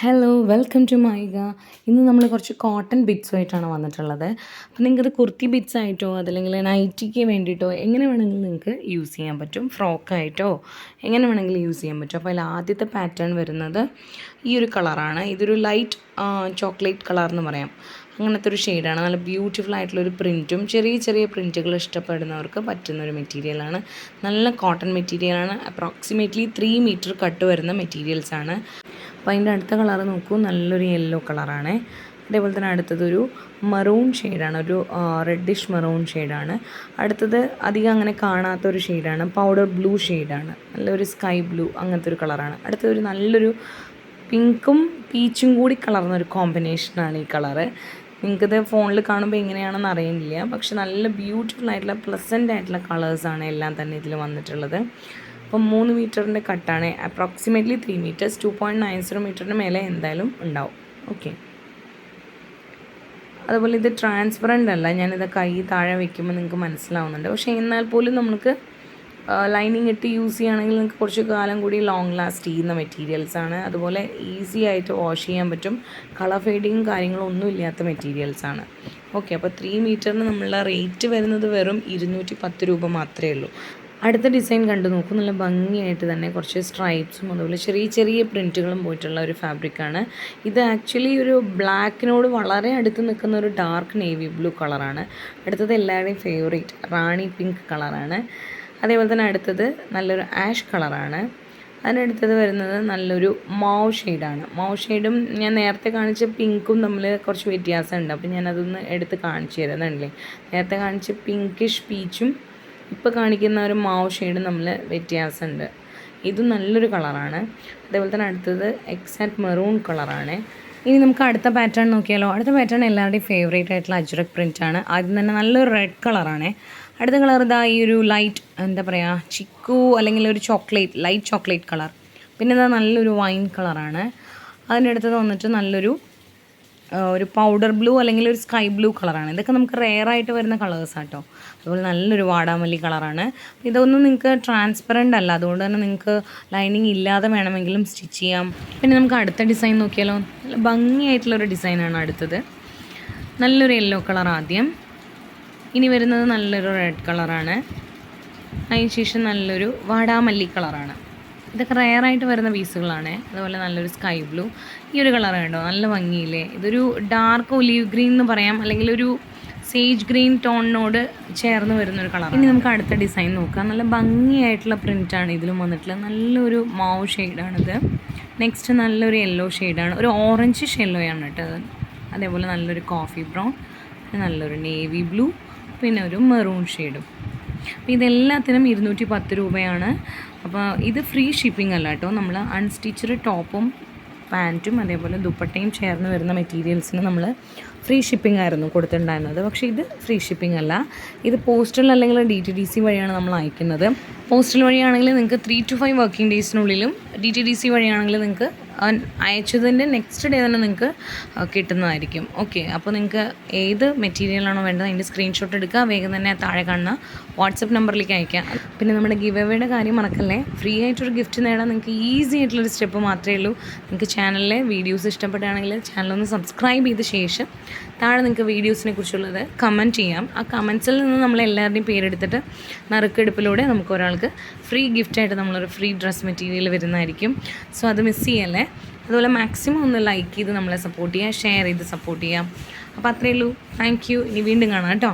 Hello welcome to മൈഗ ഇന്ന് നമ്മൾ കുറച്ച് കോട്ടൺ ബിറ്റ്സുമായിട്ടാണ് വന്നിട്ടുള്ളത്. അപ്പം നിങ്ങൾക്കത് കുർത്തി ബിറ്റ്സ് ആയിട്ടോ അതല്ലെങ്കിൽ നൈറ്റിക്ക് വേണ്ടിയിട്ടോ എങ്ങനെ വേണമെങ്കിലും നിങ്ങൾക്ക് യൂസ് ചെയ്യാൻ പറ്റും. ഫ്രോക്കായിട്ടോ എങ്ങനെ വേണമെങ്കിലും യൂസ് ചെയ്യാൻ പറ്റും. അപ്പോൾ അതിൽ ആദ്യത്തെ പാറ്റേൺ വരുന്നത് ഈ ഒരു കളറാണ് ഇതൊരു ലൈറ്റ് ചോക്ലേറ്റ് കളർ എന്ന് പറയാം. അങ്ങനത്തെ ഒരു ഷെയ്ഡാണ് നല്ല ബ്യൂട്ടിഫുൾ ആയിട്ടുള്ള ഒരു പ്രിന്റും ചെറിയ ചെറിയ പ്രിന്റുകൾ ഇഷ്ടപ്പെടുന്നവർക്ക് പറ്റുന്ന ഒരു മെറ്റീരിയലാണ് നല്ല കോട്ടൺ മെറ്റീരിയലാണ് അപ്രോക്സിമേറ്റ്ലി ത്രീ മീറ്റർ കട്ട് വരുന്ന മെറ്റീരിയൽസാണ് അപ്പോൾ അതിന്റെ അടുത്ത കളർ നോക്കൂ. നല്ലൊരു യെല്ലോ കളറാണ് അതേപോലെ തന്നെ അടുത്തതൊരു മറൂൺ ഷെയ്ഡാണ് ഒരു റെഡിഷ് മറൂൺ ഷെയ്ഡാണ് അടുത്തത് അധികം അങ്ങനെ കാണാത്തൊരു ഷെയ്ഡാണ് പൗഡർ ബ്ലൂ ഷെയ്ഡാണ് നല്ലൊരു സ്കൈ ബ്ലൂ അങ്ങനത്തെ ഒരു കളറാണ് അടുത്തൊരു നല്ലൊരു പിങ്കും പീച്ചും കൂടി കലർന്നൊരു കോമ്പിനേഷനാണ് ഈ കളറ് നിങ്ങൾക്കിത് ഫോണിൽ കാണുമ്പോൾ എങ്ങനെയാണെന്ന് അറിയുന്നില്ല പക്ഷെ നല്ല ബ്യൂട്ടിഫുൾ ആയിട്ടുള്ള പ്ലസന്റ് ആയിട്ടുള്ള കളേഴ്സാണ് എല്ലാം തന്നെ ഇതിൽ വന്നിട്ടുള്ളത്. അപ്പം മൂന്ന് മീറ്ററിന്റെ കട്ടാണ്. Approximately three meters two point nine zero മീറ്ററിന് മേലെ എന്തായാലും ഉണ്ടാവും. ഓക്കെ അതുപോലെ ഇത് ട്രാൻസ്പെറന്റ് അല്ല. ഞാനിത് കൈ താഴെ വയ്ക്കുമ്പോൾ നിങ്ങൾക്ക് മനസ്സിലാവുന്നുണ്ട്. പക്ഷേ എന്നാൽ പോലും നമുക്ക് ലൈനിങ് ഇട്ട് യൂസ് ചെയ്യുകയാണെങ്കിൽ നിങ്ങൾക്ക് കുറച്ച് കാലം കൂടി ലോങ് ലാസ്റ്റ് ചെയ്യുന്ന മെറ്റീരിയൽസ് ആണ്. അതുപോലെ ഈസി ആയിട്ട് വാഷ് ചെയ്യാൻ പറ്റും. കളർ ഫെയ്ഡിങ്ങും കാര്യങ്ങളും ഒന്നും ഇല്ലാത്ത മെറ്റീരിയൽസ് ആണ്. ഓക്കെ അപ്പോൾ ത്രീ മീറ്ററിന് നമ്മളുടെ റേറ്റ് വരുന്നത് വെറും ഇരുന്നൂറ്റി പത്ത് രൂപ മാത്രമേ ഉള്ളൂ. അടുത്ത ഡിസൈൻ കണ്ടു നോക്കും. നല്ല ഭംഗിയായിട്ട് തന്നെ കുറച്ച് സ്ട്രൈപ്സും അതുപോലെ ചെറിയ ചെറിയ പ്രിന്റുകളും പോയിട്ടുള്ള ഒരു ഫാബ്രിക്കാണ് ഇത് ആക്ച്വലി ഒരു ബ്ലാക്കിനോട് വളരെ അടുത്ത് നിൽക്കുന്ന ഒരു ഡാർക്ക് നേവി ബ്ലൂ കളറാണ് അടുത്തത് എല്ലാവരുടെയും ഫേവറേറ്റ് റാണി പിങ്ക് കളറാണ് അതേപോലെ തന്നെ അടുത്തത് നല്ലൊരു ആഷ് കളറാണ്. അതിനടുത്തത് വരുന്നത് നല്ലൊരു മാവ് ഷെയ്ഡാണ്. മാവ് ഷെയ്ഡും ഞാൻ നേരത്തെ കാണിച്ച പിങ്കും തമ്മിൽ കുറച്ച് വ്യത്യാസമുണ്ട്. അപ്പോൾ ഞാനതൊന്ന് എടുത്ത് കാണിച്ചു തരുന്നുണ്ടല്ലേ നേരത്തെ കാണിച്ച പിങ്കിഷ് പീച്ചും ഇപ്പോൾ കാണിക്കുന്ന ഒരു മാവ് ഷെയ്ഡും തമ്മിൽ വ്യത്യാസമുണ്ട്. ഇതും നല്ലൊരു കളറാണ്. അതേപോലെ തന്നെ അടുത്തത് എക്സാക്ട് മെറൂൺ കളറാണ്. ഇനി നമുക്ക് അടുത്ത പാറ്റേൺ നോക്കിയാലോ? അടുത്ത പാറ്റേൺ എല്ലാവരുടെയും ഫേവറേറ്റ് ആയിട്ടുള്ള അജുറക് പ്രിന്റ് ആണ് ആദ്യം തന്നെ നല്ലൊരു റെഡ് കളറാണ്. അടുത്ത കളർ ഇതാ ഈ ഒരു ലൈറ്റ് എന്താ പറയുക ചിക്കു അല്ലെങ്കിൽ ഒരു ചോക്ലേറ്റ് ലൈറ്റ് ചോക്ലേറ്റ് കളർ. പിന്നെ ഇതാ നല്ലൊരു വൈൻ കളറാണ് അതിന്റെ അടുത്തത് വന്നിട്ട് നല്ലൊരു ഒരു പൗഡർ ബ്ലൂ അല്ലെങ്കിൽ ഒരു സ്കൈ ബ്ലൂ കളറാണ് ഇതൊക്കെ നമുക്ക് റെയർ ആയിട്ട് വരുന്ന കളേഴ്സ് ആട്ടോ. അതുപോലെ നല്ലൊരു വാടാമല്ലി കളറാണ് ഇതൊന്നും നിങ്ങൾക്ക് ട്രാൻസ്പെറന്റ് അല്ല. അതുകൊണ്ട് തന്നെ നിങ്ങൾക്ക് ലൈനിങ് ഇല്ലാതെ വേണമെങ്കിലും സ്റ്റിച്ച് ചെയ്യാം. പിന്നെ നമുക്ക് അടുത്ത ഡിസൈൻ നോക്കിയാലോ. നല്ല ഭംഗിയായിട്ടുള്ളൊരു ഡിസൈനാണ് അടുത്തത്. നല്ലൊരു യെല്ലോ കളർ ആദ്യം. ഇനി വരുന്നത് നല്ലൊരു റെഡ് കളറാണ് അതിന് ശേഷം നല്ലൊരു വാടാമല്ലി കളറാണ് ഇതൊക്കെ റയറായിട്ട് വരുന്ന പീസുകളാണ്. അതുപോലെ നല്ലൊരു സ്കൈ ബ്ലൂ ഈ ഒരു കളർ കണ്ടോ? നല്ല ഭംഗിയില്ലേ? ഇതൊരു ഡാർക്ക് ഒലീവ് ഗ്രീൻ എന്ന് പറയാം. അല്ലെങ്കിൽ ഒരു സേജ് ഗ്രീൻ ടോണിനോട് ചേർന്ന് വരുന്ന ഒരു കളർ ഇനി നമുക്ക് അടുത്ത ഡിസൈൻ നോക്കാം. നല്ല ഭംഗിയായിട്ടുള്ള പ്രിന്റാണ് ഇതിലും വന്നിട്ടുള്ളത്. നല്ലൊരു മാവ് ഷെയ്ഡാണിത് നെക്സ്റ്റ് നല്ലൊരു യെല്ലോ ഷെയ്ഡാണ് ഒരു ഓറഞ്ച് ഷെല്ലോയാണ് കേട്ടോ അതേപോലെ നല്ലൊരു കോഫി ബ്രൗൺ നല്ലൊരു നേവി ബ്ലൂ പിന്നെ ഒരു മെറൂൺ ഷെയ്ഡും. അപ്പോൾ ഇതെല്ലാത്തിനും ഇരുന്നൂറ്റി പത്ത് രൂപയാണ്. അപ്പോൾ ഇത് ഫ്രീ ഷിപ്പിംഗ് അല്ല കേട്ടോ. നമ്മൾ അൺസ്റ്റിച്ചഡ് ടോപ്പും പാന്റും അതേപോലെ ദുപ്പട്ടയും ചേർന്ന് വരുന്ന മെറ്റീരിയൽസിന് നമ്മൾ ഫ്രീ ഷിപ്പിംഗ് ആയിരുന്നു കൊടുത്തിട്ടുണ്ടായിരുന്നത്. പക്ഷേ ഇത് ഫ്രീ ഷിപ്പിംഗ് അല്ല. ഇത് പോസ്റ്റൽ അല്ലെങ്കിൽ ഡി ടി ഡി സി വഴിയാണ് നമ്മൾ അയക്കുന്നത്. പോസ്റ്റൽ വഴിയാണെങ്കിൽ നിങ്ങൾക്ക് ത്രീ ടു ഫൈവ് വർക്കിംഗ് ഡേയ്സിനുള്ളിലും ഡി ടി ഡി സി വഴിയാണെങ്കിൽ നിങ്ങൾക്ക് അയച്ചതിന്റെ നെക്സ്റ്റ് ഡേ തന്നെ നിങ്ങൾക്ക് കിട്ടുന്നതായിരിക്കും. ഓക്കെ അപ്പോൾ നിങ്ങൾക്ക് ഏത് മെറ്റീരിയലാണോ വേണ്ടത് അതിന്റെ സ്ക്രീൻഷോട്ട് എടുക്കുക. വേഗം തന്നെ താഴെ കാണുന്ന വാട്സപ്പ് നമ്പറിലേക്ക് അയക്കാം പിന്നെ നമ്മുടെ ഗിവ് എവേയുടെ കാര്യം മറക്കല്ലേ? ഫ്രീ ആയിട്ടൊരു ഗിഫ്റ്റ് നേടാൻ നിങ്ങൾക്ക് ഈസി ആയിട്ടുള്ളൊരു സ്റ്റെപ്പ് മാത്രമേ ഉള്ളൂ. നിങ്ങൾക്ക് ചാനലിലെ വീഡിയോസ് ഇഷ്ടപ്പെടുകയാണെങ്കിൽ ചാനലൊന്ന് സബ്സ്ക്രൈബ് ചെയ്ത ശേഷം താഴെ നിങ്ങൾക്ക് വീഡിയോസിനെ കുറിച്ചുള്ളത്. കമന്റ് ചെയ്യാം. ആ കമൻസിൽ നിന്ന് നമ്മൾ എല്ലാവരുടെയും പേരെടുത്തിട്ട് നറുക്കെടുപ്പിലൂടെ നമുക്ക് ഒരാൾക്ക് ഫ്രീ ഗിഫ്റ്റായിട്ട് നമ്മളൊരു ഫ്രീ ഡ്രസ്സ് മെറ്റീരിയൽ വരുന്നതായിരിക്കും. സോ അത് മിസ് ചെയ്യല്ലേ? അതുപോലെ മാക്സിമം ഒന്ന് ലൈക്ക് ചെയ്ത് നമ്മളെ സപ്പോർട്ട് ചെയ്യുക ഷെയർ ചെയ്ത് സപ്പോർട്ട് ചെയ്യാം അപ്പോൾ അത്രയേ ഉള്ളൂ. താങ്ക് യു ഇനി വീണ്ടും കാണാം കേട്ടോ.